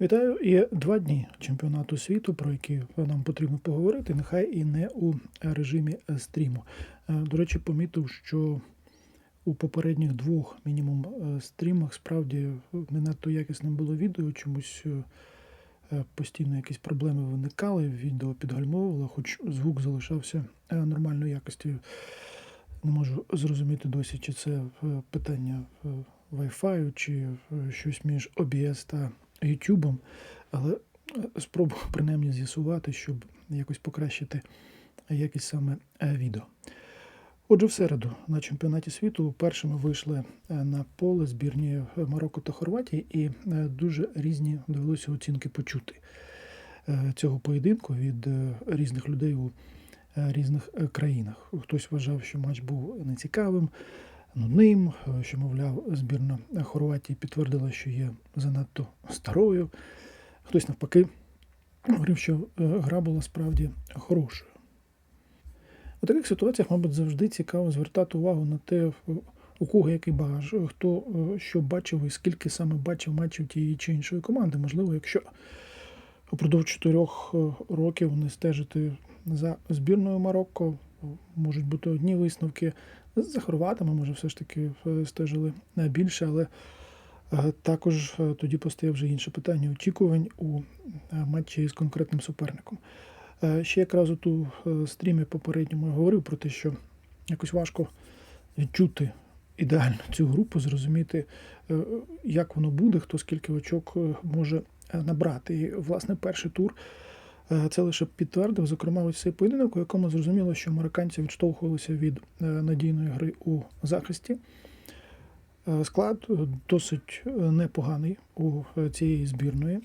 Вітаю! І два дні чемпіонату світу, про які нам потрібно поговорити, нехай і не у режимі е, стріму. Е, До речі, помітив, що у попередніх двох мінімум е, стрімах справді не надто якісним було відео, чомусь постійно якісь проблеми виникали, відео підгальмовувало, хоч звук залишався нормальної якості. Не можу зрозуміти досі, чи це питання Wi-Fi, чи щось між OBS та YouTube, але е, спробую принаймні з'ясувати, щоб якось покращити якість саме е, відео. Отже, в середу на чемпіонаті світу першими вийшли е, на поле збірні Марокко та Хорватії, і дуже різні довелося оцінки почути цього поєдинку від різних людей у різних країнах. Хтось вважав, що матч був нецікавим, нудним, е, що, мовляв, збірна Хорватії підтвердила, що є занадто старою. Хтось навпаки говорив, що е, гра була справді хорошою. У таких ситуаціях, мабуть, завжди цікаво звертати увагу на те, у кого який багаж, хто е, що бачив і скільки саме бачив матчів тієї чи іншої команди. Можливо, якщо упродовж чотирьох років не стежити за збірною Марокко, можуть бути одні висновки. За хорватами, може, все ж таки е, стежили е, більше, але е, також е, тоді постає вже інше питання очікувань у е, матчі з конкретним суперником. Е, Ще якраз у ту е, стрімі попередньому я говорив про те, що якось важко відчути ідеально цю групу, зрозуміти, е, як воно буде, хто скільки очок е, може е, набрати. І, власне, перший тур е, це лише підтвердив, зокрема, ось цей поєдинок, у якому зрозуміло, що американці відштовхувалися від е, надійної гри у захисті. Е, Склад е, досить е, непоганий у е, цієї збірної.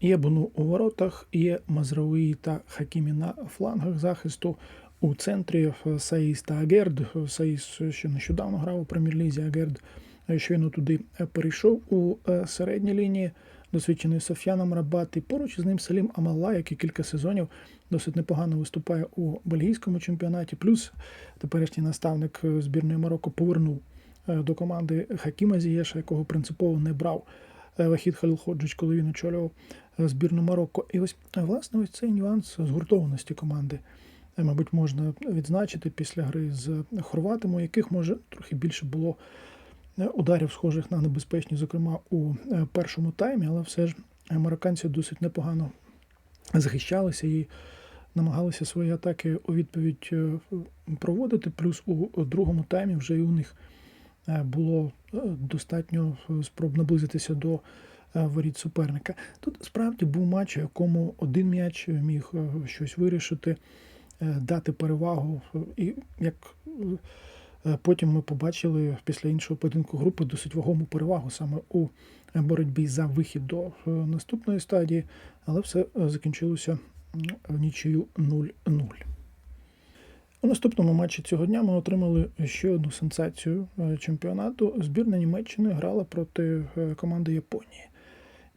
Є Бону у воротах, є Мазрауї та Хакімі на флангах захисту. У центрі е, Саїс та Агерд. Саїс ще нещодавно грав у прем'єр-лізі, Агерд е, щойно туди е, перейшов у е, середній лінії. Досвідчений Соф'яном Рабат і поруч з ним Салім Амалла, який кілька сезонів досить непогано виступає у бельгійському чемпіонаті. Плюс теперішній наставник е, збірної Марокко повернув е, до команди Хакіма Зієша, якого принципово не брав е, Вахід Халілходжич, коли він очолював збірну Марокко. І ось власне ось цей нюанс згуртованості команди. Мабуть, можна відзначити після гри з хорватами, яких може трохи більше було ударів, схожих на небезпечні, зокрема у е, першому таймі, але все ж американці досить непогано захищалися і намагалися свої атаки у відповідь е, проводити. Плюс у другому таймі вже і у них е, було е, достатньо е, спроб наблизитися до е, воріт суперника. Тут справді був матч, у якому один м'яч міг е, щось вирішити, е, дати перевагу. І як е, потім ми побачили після іншого поєдинку групи досить вагому перевагу саме у боротьбі за вихід до е, наступної стадії, але все е, закінчилося в нічию 0-0. У наступному матчі цього дня ми отримали ще одну сенсацію е, чемпіонату. Збірна Німеччини грала проти е, команди Японії.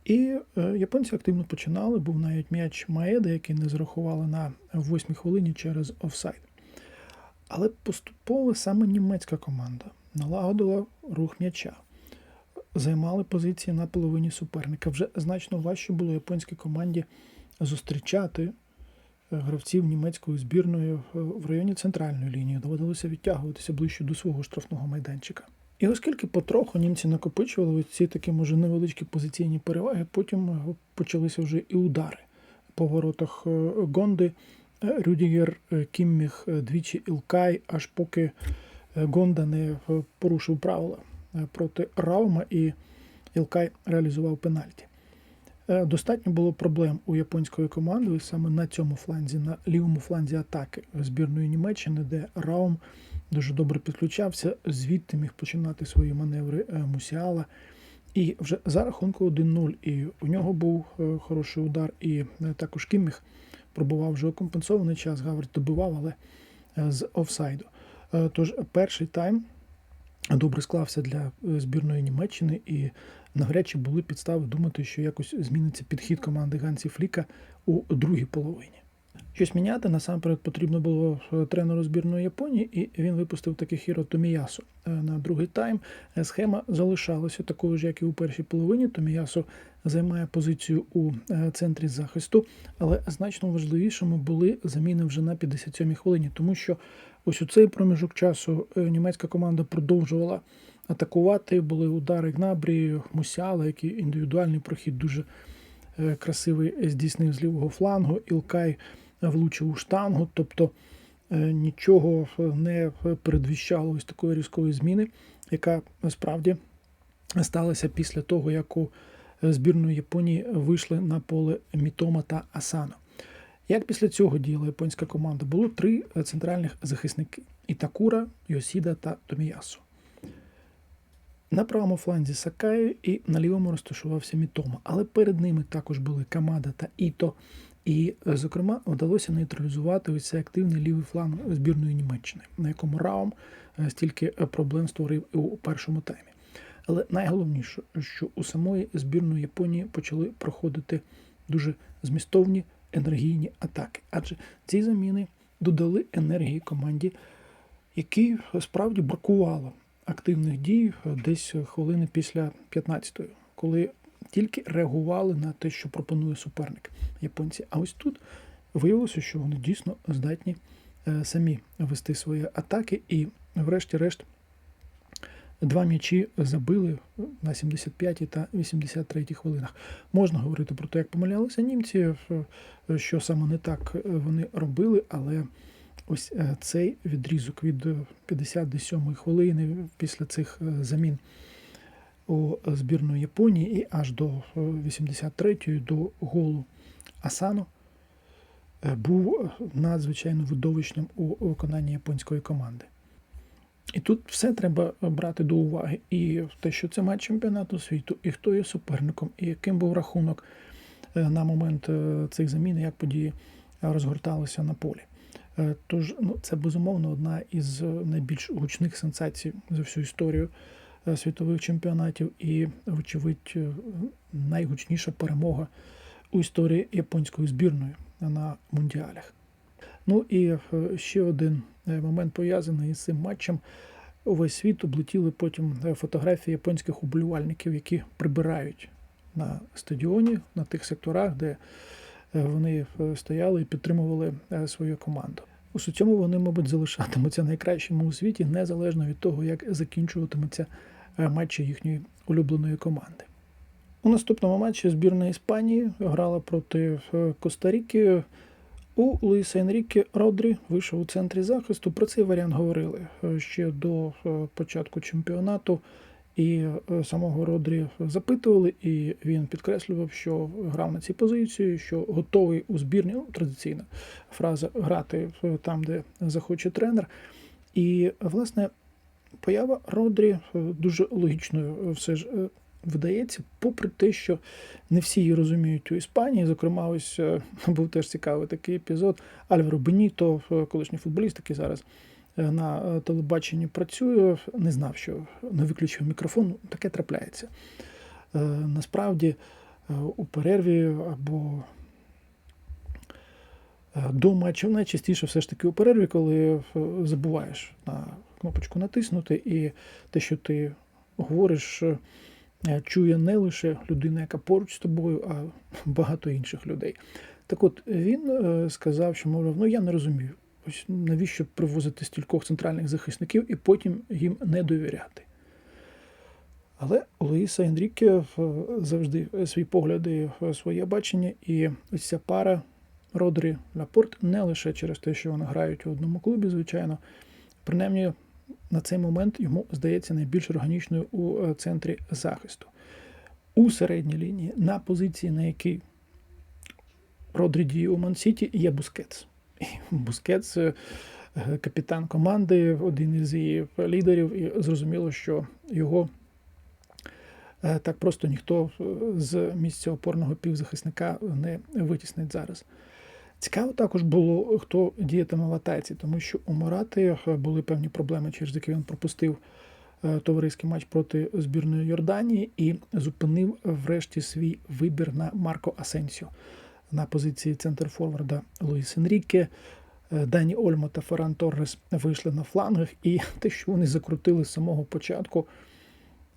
І е, японці активно починали. Був навіть м'яч Маеда, який не зарахували на восьмій хвилині через офсайд. Але поступово саме німецька команда налагодила рух м'яча, займали позиції на половині суперника. Вже значно важче було японській команді зустрічати е, гравців німецької збірної е, в районі центральної лінії. Доводилося відтягуватися ближче до свого штрафного майданчика. І оскільки потроху німці накопичували ці такі, може, невеличкі позиційні переваги, потім е, почалися вже і удари по воротах Гонди. Рюдігер, е, Кімміх, е, двічі Ілкай, аж поки е, Гонда не порушив правила проти Раума і Ілкай реалізував пенальті. Достатньо було проблем у японської команди саме на цьому фланзі, на лівому фланзі атаки збірної Німеччини, де Раум дуже добре підключався, звідти міг починати свої маневри Мусіала. І вже за рахунку 1-0, і у нього був хороший удар, і також Кімміх пробував вже компенсований час. Гаверт добивав, але е, з офсайду. Е, Тож перший тайм добре склався для е, збірної Німеччини, і навряд чи були підстави думати, що якось зміниться підхід команди Гансі Фліка у другій половині. Щось міняти насамперед потрібно було е, тренеру збірної Японії, і він випустив таки Хіро Томіясу Е, на другий тайм. Е, Схема залишалася такою ж, як і у першій половині. Томіясу займає позицію у центрі захисту, але значно важливішими були заміни вже на 57-й хвилині, тому що ось у цей проміжок часу німецька команда продовжувала атакувати. Були удари Гнабрі, Мусяла, який індивідуальний прохід дуже красивий здійснив з лівого флангу. Ілкай влучив у штангу, тобто е, нічого не передвіщало ось такої різкої зміни, яка справді сталася після того, як у збірної Японії вийшли на поле Мітома та Асано. Як після цього діяла японська команда? Було три центральних захисники: Ітакура, Йосіда та Томіясу. На правому фланзі Сакаю і на лівому розташувався Мітома. Але перед ними також були Камада та Іто. І, е, зокрема, вдалося нейтралізувати ось цей активний лівий фланг збірної Німеччини, на якому Раум е, стільки е, проблем створив у першому таймі. Але найголовніше, що у самої збірної Японії почали проходити дуже змістовні енергійні атаки, адже ці заміни додали енергії команді, якій справді бракувало активних дій десь хвилини після 15-ї, коли тільки реагували на те, що пропонує суперник японці. А ось тут виявилося, що вони дійсно здатні е, самі вести свої атаки, і, врешті-решт, два м'ячі забили на 75 й та 83 хвилинах. Можна говорити про те, як помилялися німці, е, що саме не так вони робили, але ось е, цей відрізок від 57 хвилини після цих замін у збірну Японії і аж до 83-ї, до голу Асану, е, був надзвичайно видовищним у виконанні японської команди. І тут все треба брати до уваги. І те, що це матч чемпіонату світу, і хто є суперником, і яким був рахунок е, на момент е, цих замін, як події розгорталися на полі. Е, Тож ну, це безумовно одна із найбільш гучних сенсацій за всю історію е, світових чемпіонатів, і, вочевидь, е, найгучніша перемога у історії японської збірної на мундіалях. Ну і е, ще один е, момент пов'язаний з цим матчем. Увесь світ облетіли потім е, фотографії японських уболівальників, які прибирають на стадіоні, на тих секторах, де е, вони е, стояли і підтримували е, свою команду. У цьому вони, мабуть, залишатимуться найкращими у світі, незалежно від того, як закінчуватимуться е, матчі їхньої улюбленої команди. У наступному матчі збірна Іспанії грала проти е, Коста-Ріки. У Луїса Енріке Родрі вийшов у центрі захисту. Про цей варіант говорили е, ще до початку чемпіонату. І е, самого Родрі запитували, і він підкреслював, що грав на цій позиції, що готовий у збірні. Ну, традиційна фраза грати там, де захоче тренер. І, власне, поява Родрі е, дуже логічною все ж е, видається, попри те, що не всі її розуміють у Іспанії. Зокрема, ось був теж цікавий такий епізод. Альваро Беніто, колишній футболіст, який зараз на е, телебаченні працює, не знав, що не виключив мікрофон. Таке трапляється. Е, Насправді е, у перерві або е, до матчу найчастіше все ж таки у перерві, коли е, забуваєш на кнопочку натиснути, і те, що ти говориш, е, чує не лише людина, яка поруч з тобою, а багато інших людей. Так от він е, сказав, що мовляв, ну я не розумію, ось навіщо привозити стількох центральних захисників і потім їм не довіряти. Але Луїса Енріке е, завжди свої погляди, е, своє бачення, і ось ця пара Родрі Лапорт не лише через те, що вони грають у одному клубі, звичайно, принаймні на цей момент йому здається найбільш органічною у е, центрі захисту. У середній лінії на позиції, на якій Родрі діє у Мансіті, є Бускетс. Бускетс е, капітан команди, один із її лідерів, і зрозуміло, що його е, так просто ніхто е, з місця опорного півзахисника не витіснить зараз. Цікаво також було, хто діятиме в атаці, тому що у Морати були певні проблеми, через які він пропустив товариський матч проти збірної Йорданії і зупинив врешті свій вибір на Марко Асенсіо. На позиції центр-форварда Луїс Енріке. Е, Дані Ольмо та Ферран Торрес вийшли на флангах, і те, що вони закрутили з самого початку,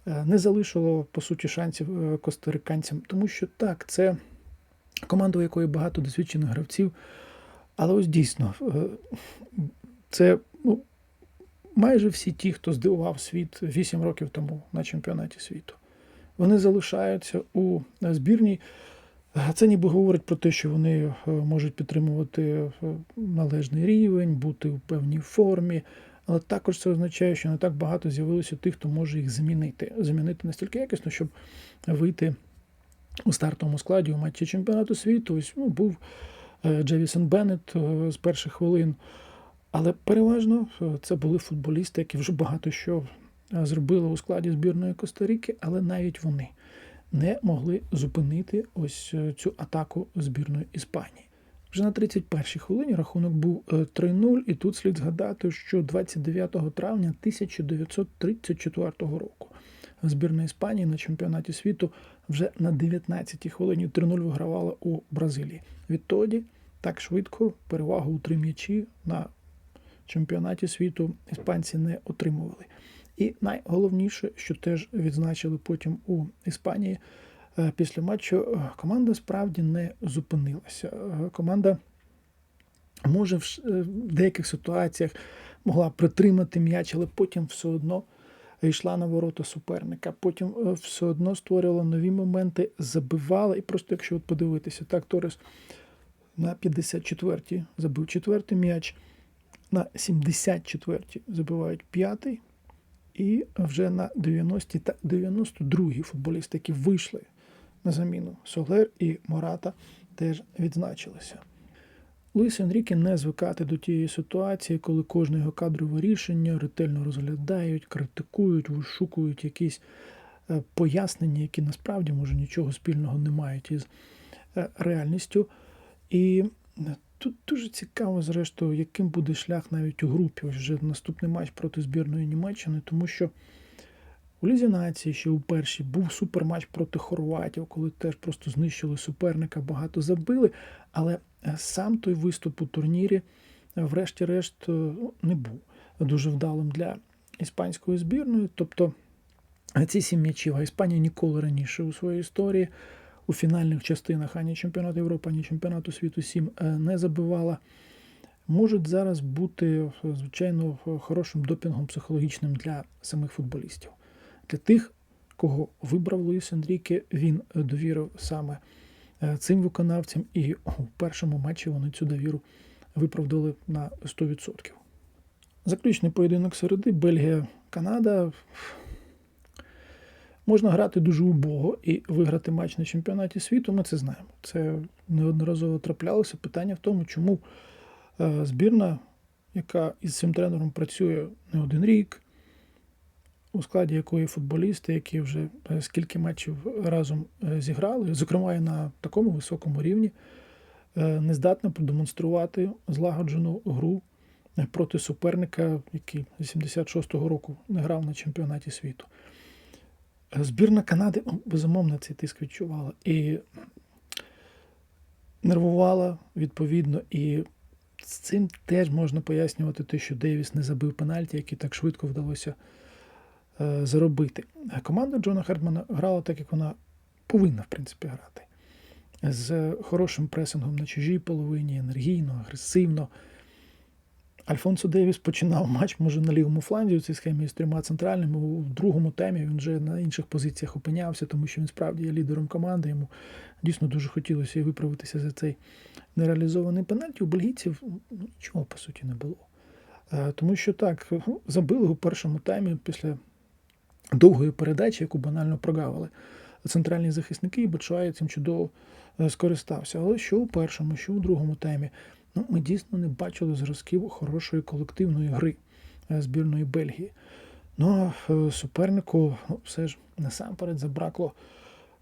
е, не залишило по суті шансів е, костариканцям, тому що так, це команда, у якої багато досвідчених гравців. Але ось дійсно, це ну, майже всі ті, хто здивував світ 8 років тому на чемпіонаті світу. Вони залишаються у збірній. Це ніби говорить про те, що вони е, можуть підтримувати е, належний рівень, бути в певній формі. Але також це означає, що не так багато з'явилося тих, хто може їх замінити. Замінити настільки якісно, щоб вийти у стартовому складі у матчі чемпіонату світу. Ось ну, був е, Джевісон Беннет з перших хвилин. Але переважно це були футболісти, які вже багато що зробили у складі збірної Коста-Ріки, але навіть вони не могли зупинити ось е, цю атаку збірної Іспанії. Вже на 31-й хвилині рахунок був е, 3-0, і тут слід згадати, що 29 травня 1934 року збірна Іспанії на чемпіонаті світу вже на 19-й хвилині 3-0 вигравала у Бразилії. Відтоді так швидко перевагу у три м'ячі на чемпіонаті світу іспанці не отримували. І найголовніше, що теж відзначили потім у Іспанії е, після матчу, е, команда справді не зупинилася. Е, Команда може в деяких ситуаціях могла притримати м'яч, але потім все одно йшла на ворота суперника. Потім все одно створювала нові моменти, забивала. І просто якщо от подивитися, так Торес на 54-й забив четвертий м'яч, на 74-й забивають п'ятий. І вже на 90 та 92 футболісти, які вийшли на заміну Солер і Мората, теж відзначилися. Луїс Енріке не звикати до тієї ситуації, коли кожне його кадрове рішення ретельно розглядають, критикують, вишукують якісь е, пояснення, які насправді може нічого спільного не мають із е, реальністю. І е, тут дуже цікаво, зрештою, яким буде шлях навіть у групі. Ось вже наступний матч проти збірної Німеччини, тому що у Лізі нації ще у першій був суперматч проти хорватів, коли теж просто знищили суперника, багато забили. Але е, сам той виступ у турнірі, е, врешті-решт, е, не був дуже вдалим для іспанської збірної. Тобто ці сім м'ячів, а Іспанія ніколи раніше у своїй історії у фінальних частинах ані чемпіонату Європи, ані чемпіонату світу 7 не забивала. Можуть зараз бути, е, звичайно, хорошим допінгом психологічним для самих футболістів. Для тих, кого вибрав Луїс Енріке, він е, довірив саме е, цим виконавцям, і у першому матчі вони цю довіру виправдали на 100%. Заключний поєдинок середи Бельгія-Канада. Можна грати дуже убого і виграти матч на чемпіонаті світу. Ми це знаємо. Це неодноразово траплялося. Питання в тому, чому е, збірна, яка із цим тренером працює не один рік, у складі якої футболісти, які вже е, скільки матчів разом е, зіграли, зокрема і на такому високому рівні, не здатна продемонструвати злагоджену гру проти суперника, який з 86-го року не грав на чемпіонаті світу. Збірна Канади, безумовно, цей тиск відчувала і нервувала відповідно. І з цим теж можна пояснювати те, що Дейвіс не забив пенальті, які так швидко вдалося е, заробити. Команда Джона Хердмана грала так, як вона повинна, в принципі, грати. З хорошим пресингом на чужій половині, енергійно, агресивно. Альфонсо Дейвіс починав матч, може, на лівому фланзі у цій схемі з трьома центральними. У другому темі він вже на інших позиціях опинявся, тому що він справді є лідером команди. Йому дійсно дуже хотілося і виправитися за цей нереалізований пенальті. У бельгійців ну, нічого по суті не було. Е, Тому що так, ну, забили у першому таймі після довгої передачі, яку банально прогавили центральні захисники, і Бачуай цим чудово е, скористався. Але що у першому, що у другому таймі, ну, ми дійсно не бачили зразків хорошої колективної гри е, збірної Бельгії. Ну, е, супернику ну, все ж насамперед забракло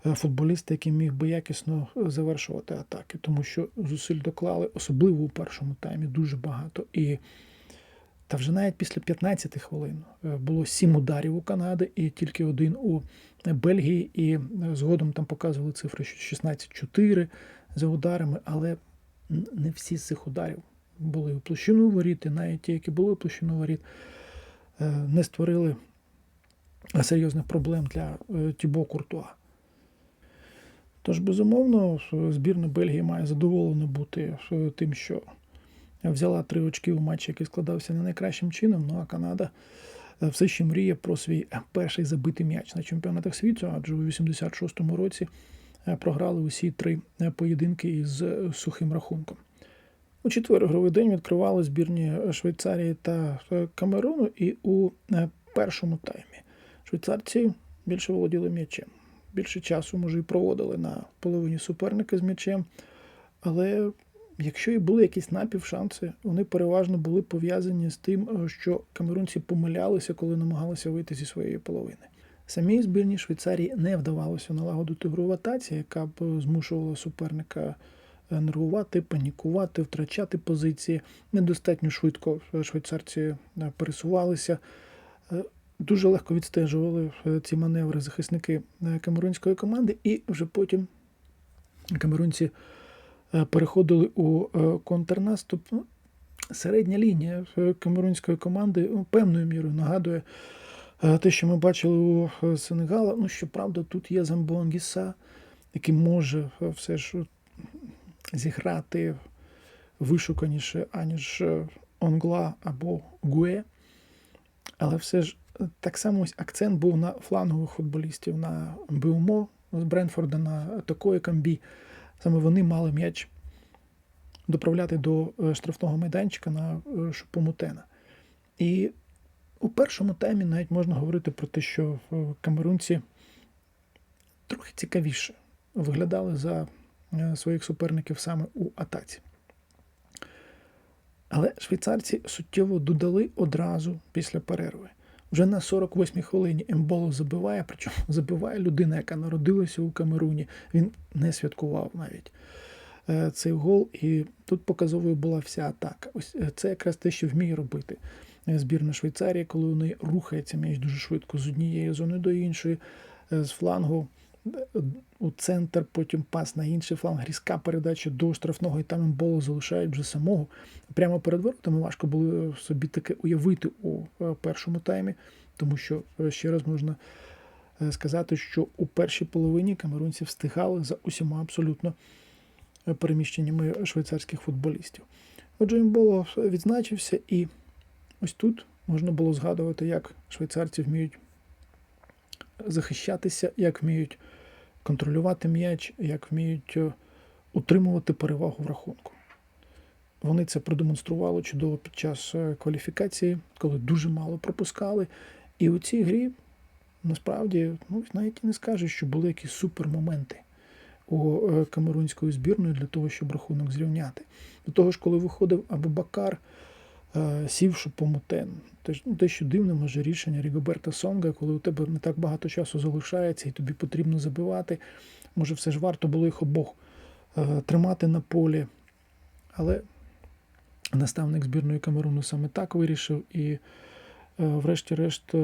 е, футболіста, який міг би якісно завершувати атаки, тому що зусиль доклали, особливо у першому таймі, дуже багато. І Та вже навіть після 15 хвилин було 7 ударів у Канади і тільки один у Бельгії. І згодом там показували цифри, що 16-4 за ударами, але не всі з цих ударів були у площину воріт, і навіть ті, які були у площину воріт, е, не створили серйозних проблем для е, Тібо Куртуа. Тож, безумовно, збірна Бельгії має задоволено бути е, тим, що взяла три очки у матчі, який складався не найкращим чином. Ну а Канада е, все ще мріє про свій е, перший забитий м'яч на чемпіонатах світу, адже у 86-му році е, програли усі три е, поєдинки із е, сухим рахунком. У четвер ігровий день відкривали збірні Швейцарії та е, Камеруну, і у е, першому таймі швейцарці більше володіли м'ячем. Більше часу, може, і проводили на половині суперника з м'ячем. Але якщо і були якісь напівшанси, вони переважно були пов'язані з тим, е, що камерунці помилялися, коли намагалися вийти зі своєї половини. Самій збірній Швейцарії не вдавалося налагодити гру в атаці, яка б е, змушувала суперника е, нервувати, панікувати, втрачати позиції. Недостатньо швидко е, швейцарці пересувалися. Дуже легко відстежували ці маневри захисники камерунської команди, і вже потім камерунці переходили у контрнаступ. Ну, Середня лінія камерунської команди ну, певною мірою нагадує те, що ми бачили у е, Сенегала. Ну, щоправда, тут є Замбонгіса, який може е, все ж е, зіграти вишуканіше, аніж е, Онгла або Гуе. Але все ж е, так само ось акцент був на флангових футболістів, на Беумо з Бренфорда, на такої камбі. Саме вони мали м'яч доправляти до е, штрафного майданчика на е, Шупомутена. І у першому таймі навіть можна говорити про те, що камерунці трохи цікавіше виглядали за е, своїх суперників саме у атаці. Але швейцарці суттєво додали одразу після перерви. Вже на 48-й хвилині Емболо забиває, причому забиває людина, яка народилася у Камеруні. Він не святкував навіть е, цей гол, і тут показовою була вся атака. Ось е, це якраз те, що вміє робити збірна Швейцарії, коли вони рухається м'яч дуже швидко з однієї зони до іншої, е, з флангу е, у центр, потім пас на інший фланг, різка передача до штрафного, і там Емболо залишають вже самого. Прямо перед воротами важко було собі таке уявити у е, першому таймі, тому що е, ще раз можна е, сказати, що у першій половині камерунці встигали за усіма абсолютно е, переміщеннями швейцарських футболістів. Отже, Емболо відзначився, і ось тут можна було згадувати, як швейцарці вміють захищатися, як вміють контролювати м'яч, як вміють е, утримувати перевагу в рахунку. Вони це продемонстрували чудово під час е, кваліфікації, коли дуже мало пропускали. І у цій грі насправді ну, навіть і не скажеш, що були якісь супермоменти у е, камерунської збірної для того, щоб рахунок зрівняти. До того ж, коли виходив Абубакар, е, сів Шупомутен. Ну, дещо дивне може рішення Рігоберта Сонга, коли у тебе не так багато часу залишається і тобі потрібно забивати. Може, все ж варто було їх обох е, тримати на полі. Але наставник збірної Камеруну саме так вирішив. І, е, врешті-решт,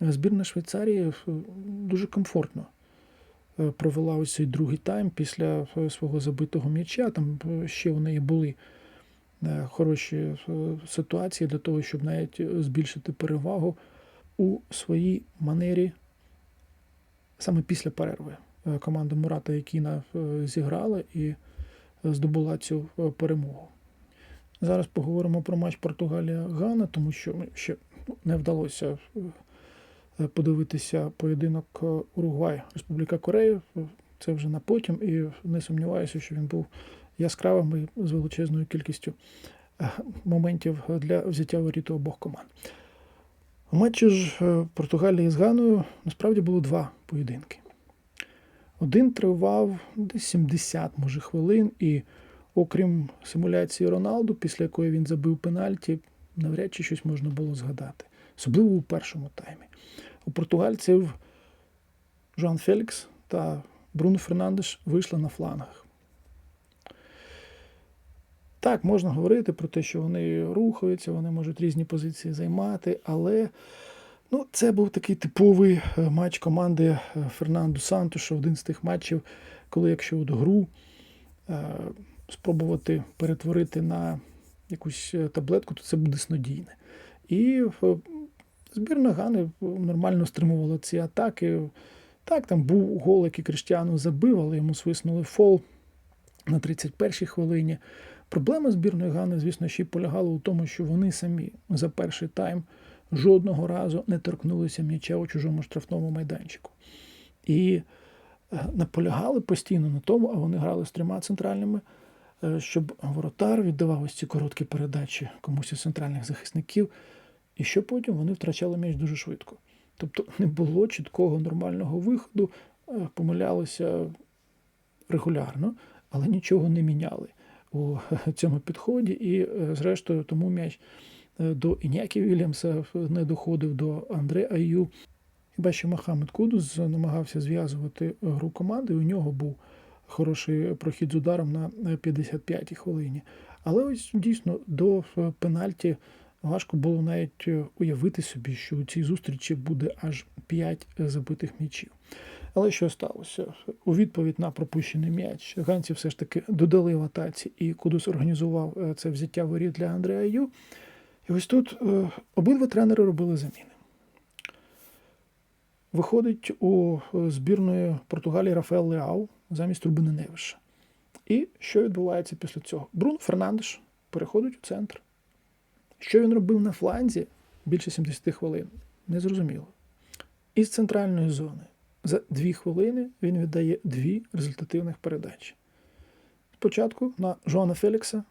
збірна Швейцарії дуже комфортно провела ось цей другий тайм після свого забитого м'яча. Там ще у неї були хороші е, ситуації для того, щоб навіть е, збільшити перевагу у своїй манері саме після перерви. Е, Команда Мурата Якіна зіграла і здобула цю перемогу. Зараз поговоримо про матч Португалія-Гана, тому що ще ну, не вдалося подивитися поєдинок Уругвай Республіка Корея. Це вже на потім, і не сумніваюся, що він був яскравим і з величезною кількістю е, моментів для взяття воріт у обох команд. У матчі ж е, Португалії з Ганою насправді було два поєдинки. Один тривав десь 70, може, хвилин, і окрім симуляції Роналду, після якої він забив пенальті, навряд чи щось можна було згадати. Особливо у першому таймі. У португальців Жоан Фелікс та Бруно Фернандеш вийшли на флангах. Так, можна говорити про те, що вони рухаються, вони можуть різні позиції займати, але ну, це був такий типовий е, матч команди е, Фернанду Сантуша, один з тих матчів, коли якщо от гру е, спробувати перетворити на якусь е, таблетку, то це буде снодійне. І збірна Гани нормально стримувала ці атаки. Так, там був гол, який Криштіану забив, але йому свиснули фол на 31-й хвилині. Проблема збірної Гани, звісно, ще й полягала у тому, що вони самі за перший тайм жодного разу не торкнулися м'яча у чужому штрафному майданчику. І е, наполягали постійно на тому, а вони грали з трьома центральними, е, щоб воротар віддавав ось ці короткі передачі комусь із центральних захисників, і що потім вони втрачали м'яч дуже швидко. Тобто не було чіткого нормального виходу, е, помилялися регулярно, але нічого не міняли у цьому підході. І, е, зрештою, тому м'яч е, до Інякі Вільямса не доходив до Андре Аю. Хіба що Мохамед Кудус намагався зв'язувати гру команди, і у нього був хороший прохід з ударом на 55-й хвилині. Але ось дійсно до е, пенальті важко було навіть е, уявити собі, що у цій зустрічі буде аж 5 забитих м'ячів. Але що сталося? У відповідь на пропущений м'яч ганці все ж таки додали в атаці, і Кудус організував е, це взяття воріт для Андрея Ю. І ось тут е, обидва тренери робили заміни. Виходить у е, збірної Португалії Рафаел Леау замість Рубини Невиша. І що відбувається після цього? Бруно Фернандеш переходить у центр. Що він робив на фланзі більше 70 хвилин? Незрозуміло. Із центральної зони за дві хвилини він віддає дві результативних передачі. Спочатку на Жоана Фелікса,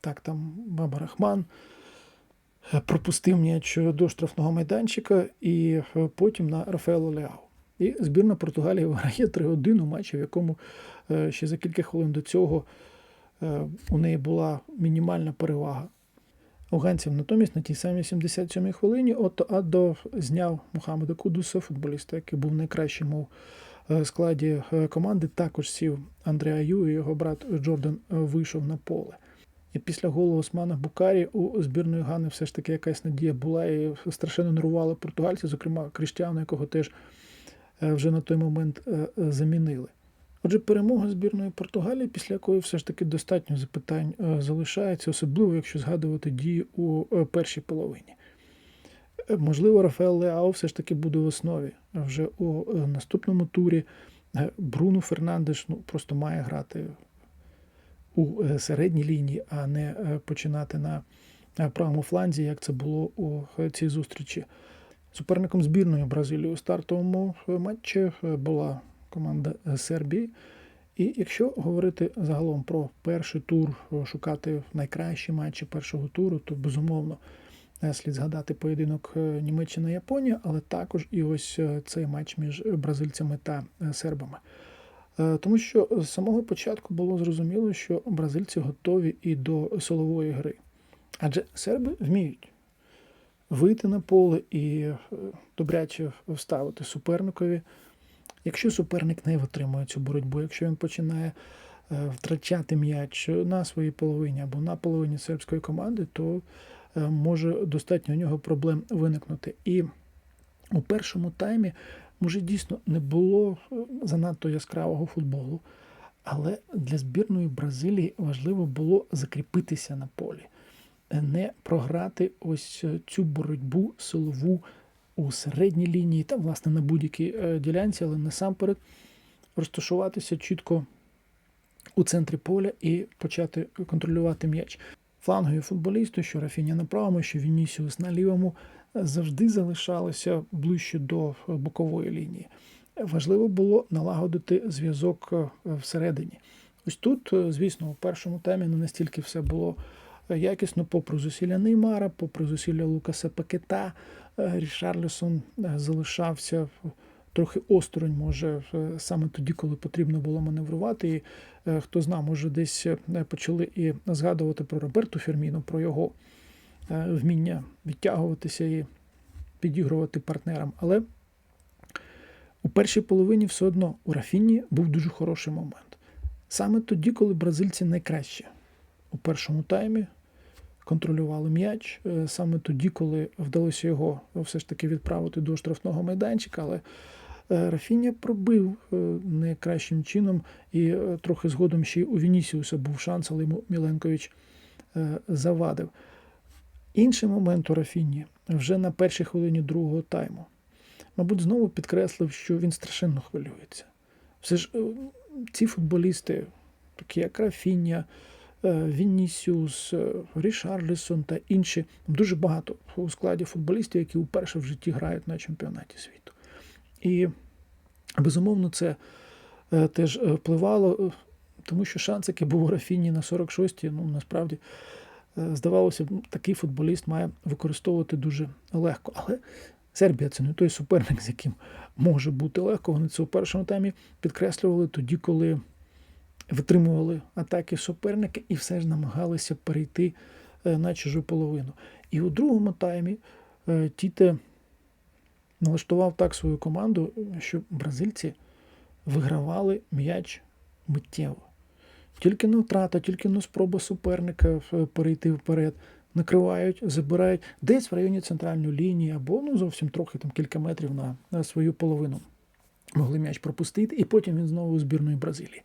так там Баба Рахман е, пропустив м'яч до штрафного майданчика, і е, потім на Рафаело Леау. І збірна Португалії виграє 3-1 у матчі, в якому е, ще за кілька хвилин до цього у неї була мінімальна перевага. Уганців натомість на тій самій 77-й хвилині Отто Аддо зняв Мухаммеда Кудуса, футболіста, який був найкращим у е, складі е, команди. Також сів Андреа Ю і його брат Джордан е, вийшов на поле. І після голу Османа Букарі у збірної Гани все ж таки якась надія була і страшенно нервували португальці, зокрема Кріштіану, якого теж вже на той момент замінили. Отже, перемога збірної Португалії, після якої все ж таки достатньо запитань е, залишається, особливо якщо згадувати дії у е, першій половині. Е, можливо, Рафаел Леао все ж таки буде в основі вже у наступному турі. Бруно Фернандеш ну, просто має грати у середній лінії, а не починати на правому фланзі, як це було у цій зустрічі. Суперником збірної Бразилії у стартовому матчі була команда Сербії. І якщо говорити загалом про перший тур, шукати найкращі матчі першого туру, то безумовно е, слід згадати поєдинок е, Німеччина-Японія, але також і ось е, цей матч між бразильцями та сербами. Тому що з самого початку було зрозуміло, що бразильці готові і до силової гри. Адже серби вміють вийти на поле і добряче вставити суперникові. Якщо суперник не витримує цю боротьбу, якщо він починає е, втрачати м'яч на своїй половині або на половині сербської команди, то е, може достатньо у нього проблем виникнути. І у першому таймі може дійсно не було е, занадто яскравого футболу, але для збірної Бразилії важливо було закріпитися на полі, не програти ось цю боротьбу силову у середній лінії та, власне, на будь-якій е, ділянці, але насамперед розташуватися чітко у центрі поля і почати контролювати м'яч. Флангові футболісти, що Рафіня на правому, що Вінісіус на лівому, завжди залишалися ближче до бокової лінії. Важливо було налагодити зв'язок е, всередині. Ось тут, е, звісно, у першому темі не настільки все було якісно, попри зусилля Неймара, попри зусилля Лукаса Пакета, Е, Рішарлісон е, залишався трохи осторонь, може, саме тоді, коли потрібно було маневрувати. І е, хто зна, може, десь почали і згадувати про Роберту Ферміну, про його вміння відтягуватися і підігрувати партнерам. Але у першій половині все одно у Рафіні був дуже хороший момент. Саме тоді, коли бразильці найкраще у першому таймі, контролювали м'яч е, саме тоді, коли вдалося його все ж таки відправити до штрафного майданчика, але е, Рафіння пробив е, не кращим чином, і трохи згодом ще й у Вінісіуса був шанс, але йому Міленкович завадив. Інший момент у Рафіні вже на першій хвилині другого тайму. Мабуть, знову підкреслив, що він страшенно хвилюється. Все ж ці футболісти, такі як Рафіння, е, Віннісіус, е, Рішарлісон та інші, дуже багато у складі футболістів, які вперше в житті грають на чемпіонаті світу. І безумовно, це е, теж впливало, тому що шанс, який був у Рафіні на 46-й, ну насправді здавалося, б, такий футболіст має використовувати дуже легко. Але Сербія це не той суперник, з яким може бути легко. Вони це у першому таймі підкреслювали тоді, коли витримували атаки суперника і все ж намагалися перейти е, на чужу половину. І у другому таймі е, Тіте налаштував так свою команду, що бразильці вигравали м'яч миттєво. Тільки на втрата, тільки на спроба суперника е, перейти вперед, накривають, забирають десь в районі центральної лінії або ну зовсім трохи там кілька метрів на, на свою половину. Могли м'яч пропустити, і потім він знову у збірної Бразилії.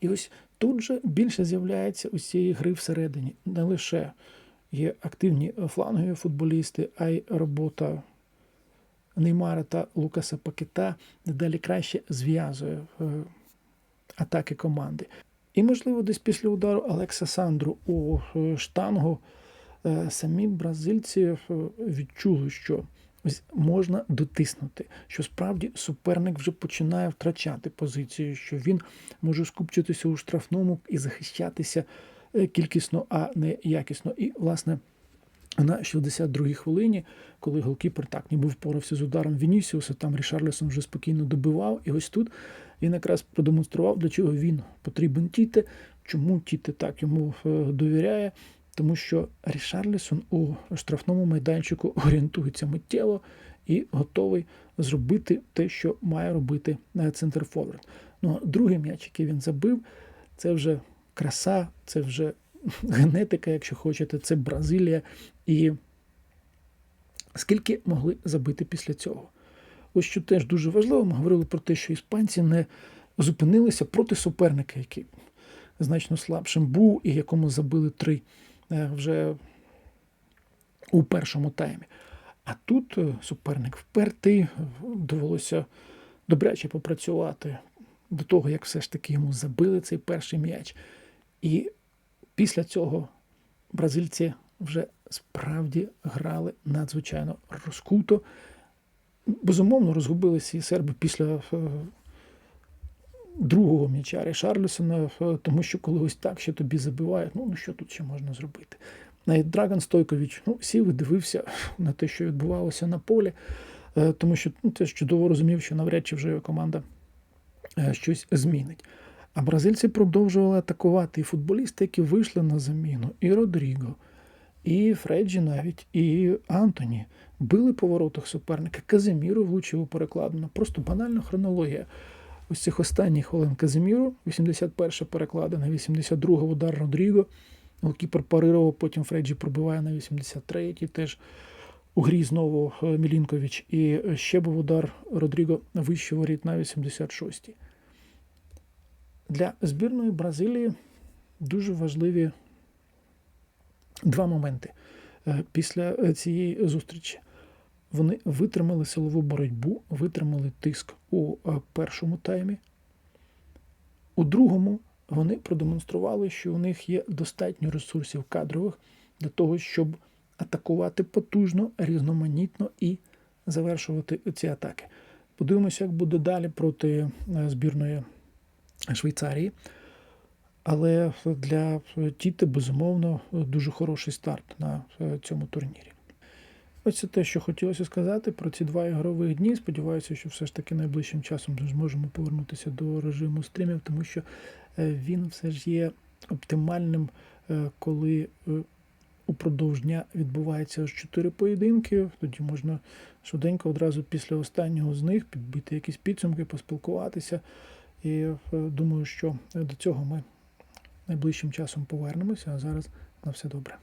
І ось тут же більше з'являється ось цієї гри всередині. Не лише є активні флангові футболісти, а й робота Неймара та Лукаса Пакета дедалі краще зв'язує е, атаки команди. І, можливо, десь після удару Алекса Сандру у е, штангу е, самі бразильці відчули, що ось можна дотиснути, що справді суперник вже починає втрачати позицію, що він може скупчитися у штрафному і захищатися е, кількісно, а не якісно. І, власне, на 62-й хвилині, коли голкіпер так ніби впорався з ударом Вінісіуса, там Рішарлісон вже спокійно добивав. І ось тут він якраз продемонстрував, для чого він потрібен Тіте, чому Тіте так йому е, довіряє. Тому що Рішарлісон у штрафному майданчику орієнтується миттєво і готовий зробити те, що має робити центрфорвард. Ну, а другий м'яч, який він забив, це вже краса, це вже генетика, якщо хочете, це Бразилія. І скільки могли забити після цього? Ось що теж дуже важливо, ми говорили про те, що іспанці не зупинилися проти суперника, який значно слабшим був, і якому забили три е, вже у першому таймі. А тут е, суперник впертий, довелося добряче попрацювати до того, як все ж таки йому забили цей перший м'яч. І після цього бразильці вже справді грали надзвичайно розкуто. Безумовно, розгубилися і серби після е, другого м'яча Рішарлісона, е, тому що коли ось так ще тобі забивають, ну, ну що тут ще можна зробити? Навіть Драган Стойкович ну, сів і дивився на те, що відбувалося на полі, е, тому що ну, теж чудово розумів, що навряд чи вже його команда е, щось змінить. А бразильці продовжували атакувати і футболісти, які вийшли на заміну, і Родріго, і Фреджі навіть, і Антоні били по воротах суперника. Казиміру влучив у перекладину. Просто банальна хронологія. Ось цих останніх хвилин Казиміру, 81 перекладина, 82 удар Родріго. Голкіпер парирував, потім Фреджі пробиває на 83-й, теж у грі знову е, Мілінкович. І ще був удар Родріго вище воріт на 86-й. Для збірної Бразилії дуже важливі два моменти е, після цієї зустрічі. Вони витримали силову боротьбу, витримали тиск у е, першому таймі. У другому вони продемонстрували, що у них є достатньо ресурсів кадрових для того, щоб атакувати потужно, різноманітно і завершувати ці атаки. Подивимося, як буде далі проти е, збірної Швейцарії. Але для Тіти, безумовно, дуже хороший старт на е, цьому турнірі. Ось це те, що хотілося сказати про ці два ігрових дні. Сподіваюся, що все ж таки найближчим часом зможемо повернутися до режиму стрімів, тому що е, він все ж є оптимальним, е, коли е, упродовж дня відбувається аж чотири поєдинки. Тоді можна швиденько одразу після останнього з них підбити якісь підсумки, поспілкуватися. І думаю, що до цього ми найближчим часом повернемося, а зараз на все добре.